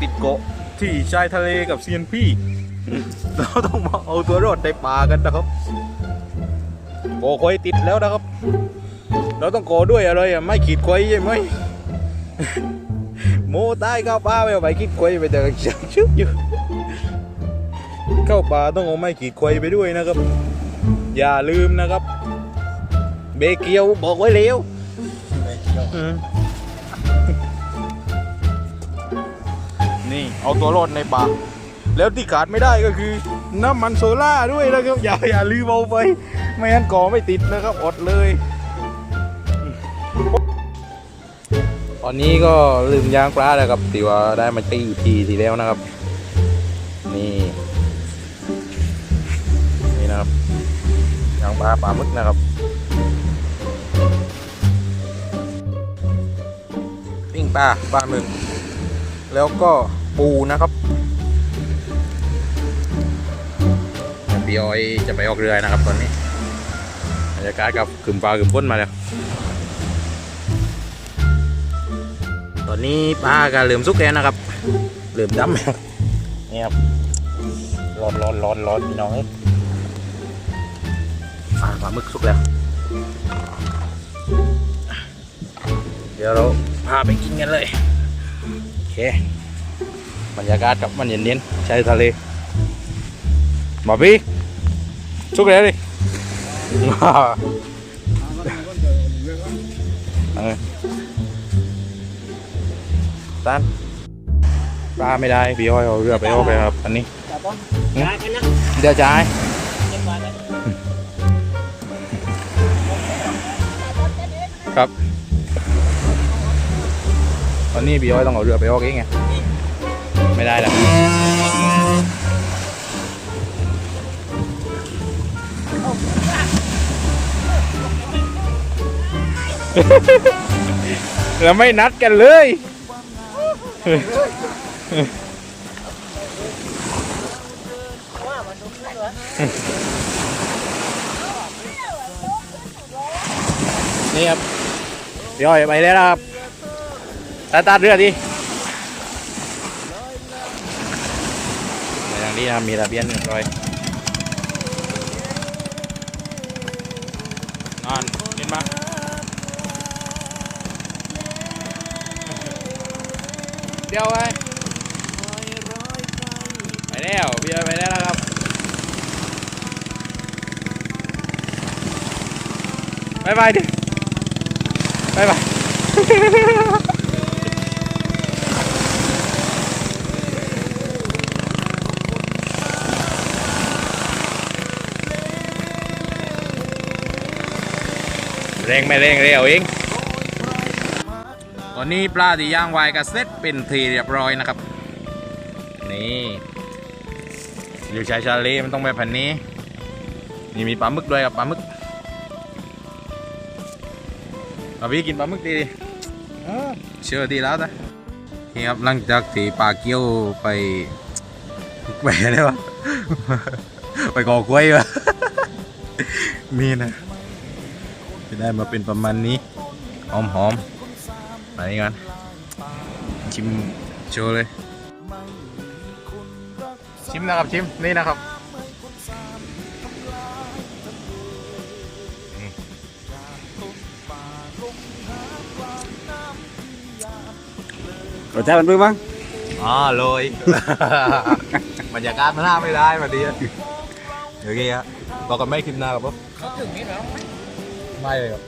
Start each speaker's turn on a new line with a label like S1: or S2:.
S1: ติดเกาะที่ชายทะเลกับเซียนพี่ เราต้องมาเอาตัวรอดในป่ากันนะครับโกคอยติดแล้วนะครับ เราต้องโกด้วยอะไรอะไม่ขีดควยใช่ไหมโมตายเข้าป่าไปเอาไปขีดควยไปเดินชักชึกอยู่เข้าป่าต้องเอาไม้ขีดควยไปด้วยนะครับ อย่าลืมนะครับ เบเกียวบอกไว้เร็ว นี่เอาตัวรอดในป่าแล้วที่ขาดไม่ได้ก็คือน้ำมันโซล่าด้วยนะครับอย่าอย่าลืมเอาไปไม่งั้นก่อไม่ติดนะครับอดเลย ตอนนี้ก็ลืมยางปลาแล้วครับตีว่าได้มาตีทีทีแล้วนะครับ นี่นี่นะครับยางปลาปลาหมึกนะครับปิ้งปลาปลาหมึกแล้วก็ ปูนะครับพี่ออยจะไปออกเรือนะครับตอนนี้บรรยากาศกับกึ่มปลากึ่มพ้นมาแล้ว ตอนนี้ปลาก็เริ่มสุกแล้วนะครับเริ่มดำแล้วนี่ครับร้อนร้อนร้อนร้อนพี่น้องเอ้ยปลาปลาหมึกสุกแล้ว เดี๋ยวเราพาไปกินกันเลย โอเค บรรยากาศกับมันเย็นๆชายทะเลมาพี่สุกแล้วดิตันปลาไม่ได้พี่อ้อยเอาเรือไปออกเลยครับ อันนี้
S2: ได้กันนะ
S1: เดี๋ยวจ่าย
S2: เรียบร้อยแล้ว
S1: ครับตอนนี้พี่อ้อยต้องเอาเรือไปออกเองไง ไม่ได้แล้วแล้วไม่นัดกันเลยนี่ครับพี่อ้อยไปแล้วครับตาตาเรือดิ ในทางนี้นะครับมีระเบียนหนึ่งร้อยนอนเห็นมาเดี๋ยวไปไปแล้วพี่อ้อยไปแล้วนะครับบายบายดิบายบาย แรงไม่แรงเร็วเอง ตอนนี้ปลาที่ย่างไวกับเซ็ตเป็นทีเรียบร้อยนะครับ นี่อยู่ชายชาลีมันต้องแบบพันนี้ นี่มีปลาหมึกด้วยครับปลาหมึกเราพี่กินปลาหมึกดีดิเชื่อดีแล้วนะนี่ครับหลังจากที่ปลาเกี้ยวไปไปอะไรวะไปก่อกล้วยวะมีนะ จะได้มาเป็นประมาณนี้ หอมหอมๆไปกันชิมโชว์เลย ชิมนะครับชิมนี่นะครับ
S3: รสชาติมันเป็นบ้าง
S1: อ๋อโรยบรรยากาศมันน่าไม่ได้มาดีอะเดี๋ยวกี้ฮะบอกกันไม่คลิปหน้ากับปุ๊บ
S2: เขาถึงนี่แล้ว
S1: മഴയോ